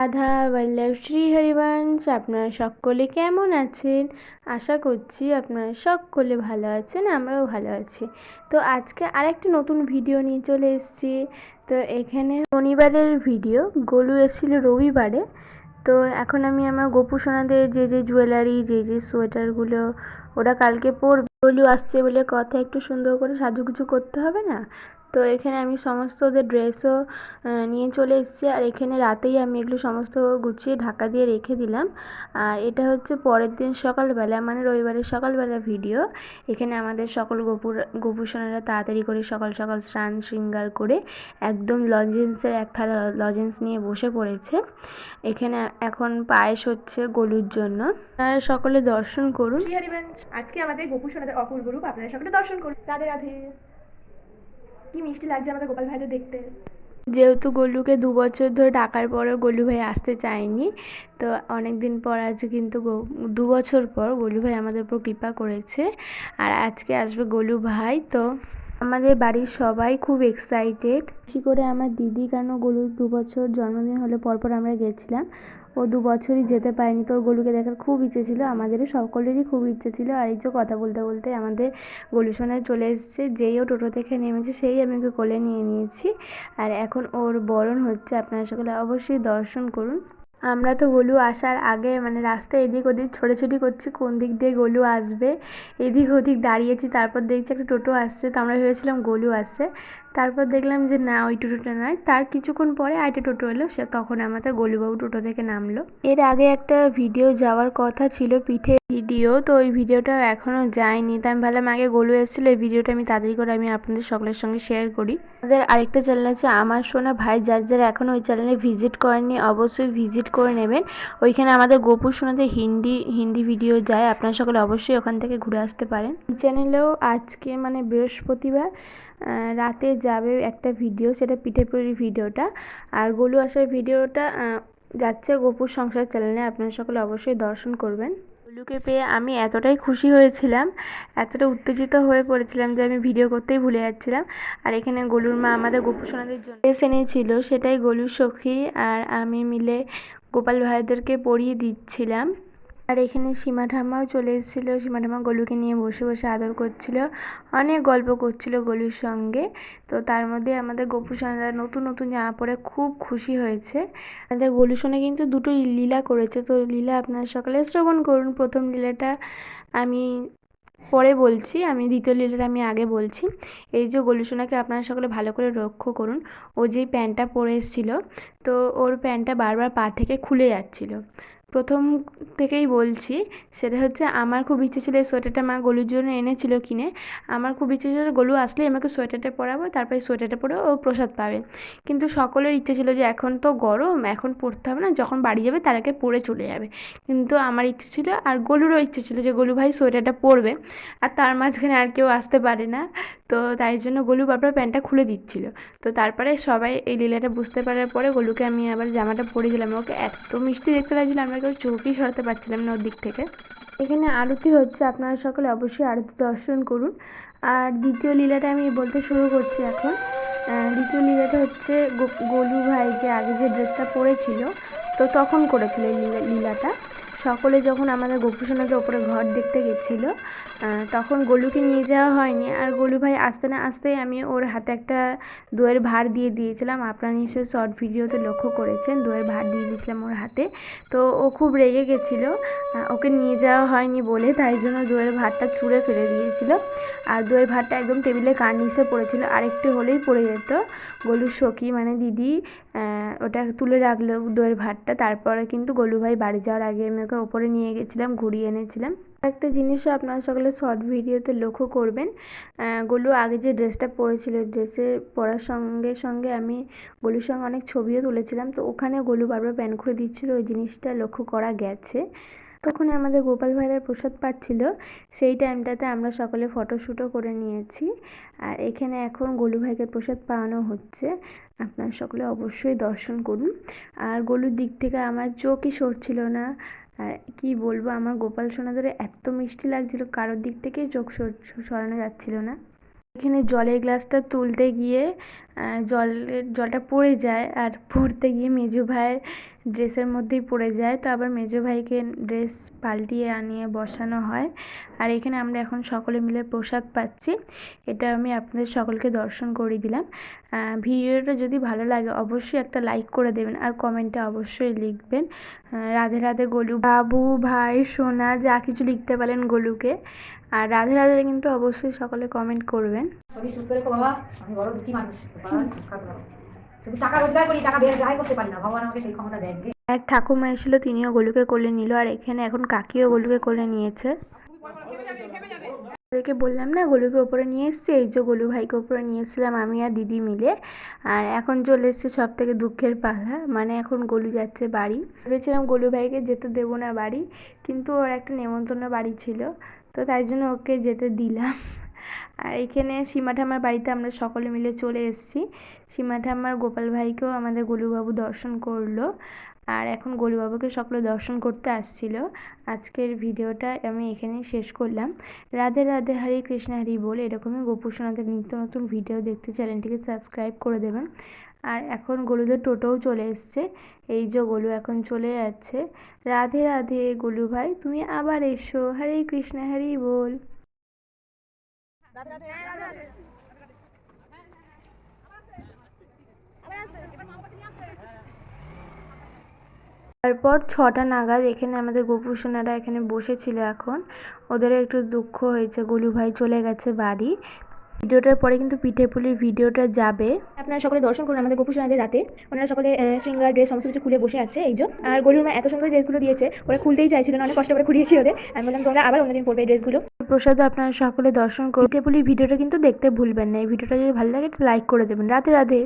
রাধা বল্লভ শ্রী হরিবংশ, আপনারা সকলে কেমন আছেন? আশা করছি আপনারা সকলে ভালো আছেন, আমরাও ভালো আছি। তো আজকে আরেকটি নতুন ভিডিও নিয়ে চলে এসেছি। তো এখানে শনিবারের ভিডিও, গোলু এসেছিল রবিবারে। তো এখন আমি আমার গোপু সোনাদের যে যে জুয়েলারি, যে যে সোয়েটারগুলো, ওরা কালকে পরবে। গোলু আসছে বলে কথা একটু সুন্দর করে সাজুগুজু করতে হবে না? তো এখানে আমি সমস্ত ওদের ড্রেসও নিয়ে চলে এসেছি। আর এখানে রাতেই আমি এগুলো সমস্ত গুছিয়ে ঢাকা দিয়ে রেখে দিলাম। আর এটা হচ্ছে পরের দিন সকালবেলা মানে রবিবারের সকালবেলা ভিডিও এখানে আমাদের সকল গোপুর, গোপুসোনারা তাড়াতাড়ি করে সকাল সকাল স্নান শৃঙ্গার করে একদম লজেন্সের এক থালা লজেন্স নিয়ে বসে পড়েছে। এখানে এখন পায়েস হচ্ছে গলুর জন্য। আপনারা সকলে দর্শন করুন। আজকে আমাদের গোপুসোনাদের অপূর্ব রূপ। আপনারা সকলে দর্শন করুন। রাধে রাধে। কি মিষ্টি লাগছে আমাদের গোপাল ভাইদের দেখতে? যেহেতু গলুকে দু বছর ধরে ডাকার পরেও গলু ভাই আসতে চায়নি, তো অনেক দিন পর আজ কিন্তু দু বছর পর গলু ভাই আমাদের উপর কৃপা করেছে, আর আজকে আসবে গলু ভাই, তো আমাদের বাড়ির সবাই খুব এক্সাইটেড বেশি করে আমার দিদি কেন গলুর দু বছর জন্মদিন হলে পরপর আমরা গেছিলাম ও দু বছরই যেতে পারেনি। তোর গলুকে দেখার খুব ইচ্ছে ছিল, আমাদেরও সকলেরই খুব ইচ্ছে ছিল। আর এই যে কথা বলতে বলতে আমাদের গলু সোনায় চলে এসেছে, যেই ও টোটো থেকে নেমেছে, সেই আমি ওকে কোলে নিয়ে নিয়েছি। আর এখন ওর বরণ হচ্ছে, আপনারা সকলে অবশ্যই দর্শন করুন। আমরা তো গলু আসার আগে মানে রাস্তায় এদিক ওদিক ছোটাছুটি করছি, কোন দিক দিয়ে গলু আসবে। এদিক ওদিক দাঁড়িয়েছি, তারপর দেখছি একটা টোটো আসছে, তো আমরা ভেবেছিলাম গলু আসছে তারপর দেখলাম যে না, ওই টোটোটা নয়। তার কিছুক্ষণ পরে আরেকটা টোটো এলো, সে তখন আমাদের গলুবাবু টোটো থেকে নামলো। এর আগে একটা ভিডিও যাওয়ার কথা ছিল পিঠে ভিডিও, তো ওই ভিডিওটা এখনও যায়নি। তো আমি ভাবলাম আগে গলু এসেছিল, এই ভিডিওটা আমি তাড়াতাড়ি করে আমি আপনাদের সকলের সঙ্গে শেয়ার করি। আমাদের আরেকটা চ্যানেল আছে, আমার সোনা ভাই, যার যারা এখনও ওই চ্যানেলে ভিজিট করেননি, অবশ্যই ভিজিট করে নেবেন। ওইখানে আমাদের গোপুর সোনাতে হিন্দি হিন্দি ভিডিও যায়, আপনারা সকলে অবশ্যই ওখান থেকে ঘুরে আসতে পারেন। এই চ্যানেলেও আজকে মানে বৃহস্পতিবার রাতে যাবে একটা ভিডিও সেটা পিঠে পুলির ভিডিওটা আর গোলু আসার ভিডিওটা যাচ্ছে গোপুর সংসার চ্যানেলে আপনারা সকলে অবশ্যই দর্শন করবেন। গোলুকে পেয়ে আমি এতটাই খুশি হয়েছিলাম, এতটা উত্তেজিত হয়ে পড়েছিলাম যে আমি ভিডিও করতেই ভুলে যাচ্ছিলাম। আর এখানে গোলুর মা আমাদের গোপু সোনাদের জন্য ড্রেস এনেছিল, সেটাই গোলুর সখী। আর আমি মিলে গোপাল ভাইদেরকে পরিয়ে দিচ্ছিলাম। আর এখানে সীমা ঠাম্মাও চলে এসেছিল। সীমা ঠাম্মা গলুকে নিয়ে বসে বসে আদর করছিল। অনেক গল্প করছিল গলুর সঙ্গে। তো তার মধ্যে আমাদের গোপু সোনারা নতুন নতুন জামা পরে খুব খুশি হয়েছে। আমাদের গলু সোনা কিন্তু দুটো লীলা করেছে। তো লীলা আপনারা সকালে শ্রবণ করুন। প্রথম লীলাটা আমি পরে বলছি। আমি দ্বিতীয় লীলাটা আমি আগে বলছি। এই যে গলু সোনাকে আপনারা সকলে ভালো করে লক্ষ্য করুন। ও যেই প্যান্টটা পরে এসেছিল, তো ওর প্যান্টটা বারবার পা থেকে খুলে যাচ্ছিল। প্রথম থেকেই বলছি, সেটা হচ্ছে আমার খুব ইচ্ছে ছিল এই সোয়েটারটা মা গলুর জন্য এনেছিল কিনে। আমার খুব ইচ্ছে ছিল গলু আসলেই আমাকে সোয়েটারটা পরাবো, তারপরে সোয়েটারটা পরে ও প্রসাদ পাবে। কিন্তু সকলের ইচ্ছে ছিল যে এখন তো গরম, এখন পরতে হবে না, যখন বাড়ি যাবে তার আগে পরে চলে যাবে। কিন্তু আমার ইচ্ছে ছিল আর গলুরও ইচ্ছে ছিল যে গলু ভাই সোয়েটারটা পরবে, আর তার মাঝখানে আর কেউ আসতে পারে না। তো তাই জন্য গলু বারবার প্যান্টটা খুলে দিচ্ছিল। তো তারপরে সবাই এই লীলাটা বুঝতে পারার পরে গলুকে আমি আবার জামাটা পরে দিলাম। ওকে এত মিষ্টি দেখতে লাগছিল, আমরা কেউ চোখই সরাতে পারছিলাম না ওর দিক থেকে। এখানে আরতি হচ্ছে, আপনারা সকলে অবশ্যই আরতি দর্শন করুন। আর দ্বিতীয় লীলাটা আমি বলতে শুরু করছি এখন। দ্বিতীয় লীলাটা হচ্ছে গোলু ভাই যে আগে যে ড্রেসটা পরেছিল, তো তখন করেছিল এই লীলা- লীলাটা। সকলে যখন আমাদের গোপুসোনাকে ওপরে ঘর দেখতে গেছিল তখন গোলুকে নিয়ে যাওয়া হয়নি। আর গোলু ভাই আসতে না আসতেই আমি ওর হাতে একটা দইয়ের ভার দিয়ে দিয়েছিলাম। আপনারা নিশ্চয়ই শর্ট ভিডিওতে লক্ষ্য করেছেন দইয়ের ভার দিয়ে দিয়েছিলাম ওর হাতে। তো ও খুব রেগে গেছিল ওকে নিয়ে যাওয়া হয়নি বলে, তাই জন্য দইয়ের ভাতটা ছুঁড়ে ফেলে দিয়েছিল। আর দইয়ের ভাতটা একদম টেবিলে কার নিচে পড়েছিল, আরেকটু হলেই পড়ে যেত। গলুর সখী মানে দিদি ওটা তুলে রাখল দইয়ের ভাতটা। তারপরে কিন্তু গোলুভাই বাড়ি যাওয়ার আগে আমি ওকে ওপরে নিয়ে গেছিলাম, ঘুরিয়ে এনেছিলাম। একটা জিনিসও আপনারা সকলে শর্ট ভিডিওতে লক্ষ্য করবেন গোলু আগে যে ড্রেসটা পরেছিল ড্রেসে পরার সঙ্গে সঙ্গে আমি গোলুর সঙ্গে অনেক ছবিও তুলেছিলাম। তো ওখানে গোলু বারবার প্যান খুলে দিচ্ছিল, ওই জিনিসটা লক্ষ্য করা গেছে। তখন আমাদের গোপাল ভাইরা প্রসাদ পাচ্ছিল সেই টাইমটাতে আমরা সকলে ফটোশ্যুটও করে নিয়েছি। আর এখানে এখন গোলু ভাইকে প্রসাদ পাওয়ানো হচ্ছে। আপনারা সকলে অবশ্যই দর্শন করুন। আর গলুর দিক থেকে আমার চোখই সরছিল না। আর কি বলব, আমার গোপাল সোনা এত মিষ্টি লাগছিল, কারোর দিক থেকেই চোখ সর- সরানো যাচ্ছিল না। এখানে জলের গ্লাসটা তুলতে গিয়ে জলের জলটা পড়ে যায় আর পড়তে গিয়ে মেজো ভাইয়ের ড্রেসের মধ্যেই পড়ে যায়। তো আবার মেজো ভাইকে ড্রেস পাল্টিয়ে আনিয়ে বসানো হয়। আর এখানে আমরা এখন সকলে মিলে প্রসাদ পাচ্ছি। এটা আমি আপনাদের সকলকে দর্শন করিয়ে দিলাম। ভিডিওটা যদি ভালো লাগে অবশ্যই একটা লাইক করে দেবেন আর কমেন্টে অবশ্যই লিখবেন। রাধে রাধে গোলু। বাবু ভাই, সোনা, যা কিছু লিখতে পারেন গোলুকে। আর রাধে রাধে কিন্তু অবশ্যই সকলে কমেন্ট করবেন। শরীর সুস্থ রেখো বাবা আমি বড় মানুষ। বাবা কাজ করো শুধু টাকা রোজগার করি টাকা বের করতে পারি না। ভগবান আমাকে সেই ক্ষমতা দেয় এক ঠাকুমা এসেছিল তিনিও গোলুকে কোলে নিল আর এখানে এখন কাকিও গোলুকে কোলে নিয়েছে। ওদেরকে বললাম না গোলুকে ওপরে নিয়ে এসছি। এই যে গোলু ভাইকে ওপরে নিয়ে এসেছিলাম আমি আর দিদি মিলে। আর এখন চলে এসছে সব থেকে দুঃখের পালা। মানে এখন গোলু যাচ্ছে বাড়ি। ভেবেছিলাম গোলু ভাইকে যেতে দেবো না বাড়ি কিন্তু ওর একটা নেমন্তন্ন বাড়ি ছিল। তো তাই জন্য ওকে যেতে দিলাম। আর এখানে সীমা ঠাম্মার বাড়িতে আমরা সকলে মিলে চলে এসেছি। সীমা ঠাম্মার গোপাল ভাইকেও আমাদের গোলুবাবু দর্শন করল। আর এখন গোলুবাবুকে সকলে দর্শন করতে আসছিল। আজকের ভিডিওটা আমি এখানেই শেষ করলাম। রাধে রাধে হরে কৃষ্ণ হরি বল। এরকমই গোপু সোনাদের নিত্য নতুন ভিডিও দেখতে চ্যানেলটিকে সাবস্ক্রাইব করে দেবেন। আর এখন গলুদের টোটোও চলে এসছে। এই যে গলু এখন চলে যাচ্ছে। রাধে রাধে গোলু ভাই, তুমি আবার এসো। হরে কৃষ্ণ, হরি বল। তারপর ছটা নাগাদ এখানে আমাদের গোপু সোনারা এখানে বসেছিল এখন। ওদেরও একটু দুঃখ হয়েছে। গোলু ভাই চলে গেছে বাড়ি। ভিডিওটার পরে কিন্তু পিঠে পুলির ভিডিওটা যাবে। আপনারা সকলে দর্শন করুন আমাদের গোপু সোনাদের রাতে। ওনারা সকলে সিঙ্গার ড্রেস সমস্ত কিছু খুলে বসে আছে এই যে। আর গরুর মা এত সুন্দর ড্রেসগুলো দিয়েছে ওরা খুলতেই চাইছিল না অনেক কষ্ট করে খুলিয়েছি ওদের। আমি বললাম তোমরা আবার অন্যদিন পড়বে এই ড্রেসগুলো প্রসাদ আপনারা সকলে দর্শন করতে পুলির ভিডিওটা কিন্তু দেখতে ভুলবেন না। এই ভিডিওটা যদি ভালো লাগে লাইক করে দেবেন। রাতে রাধে।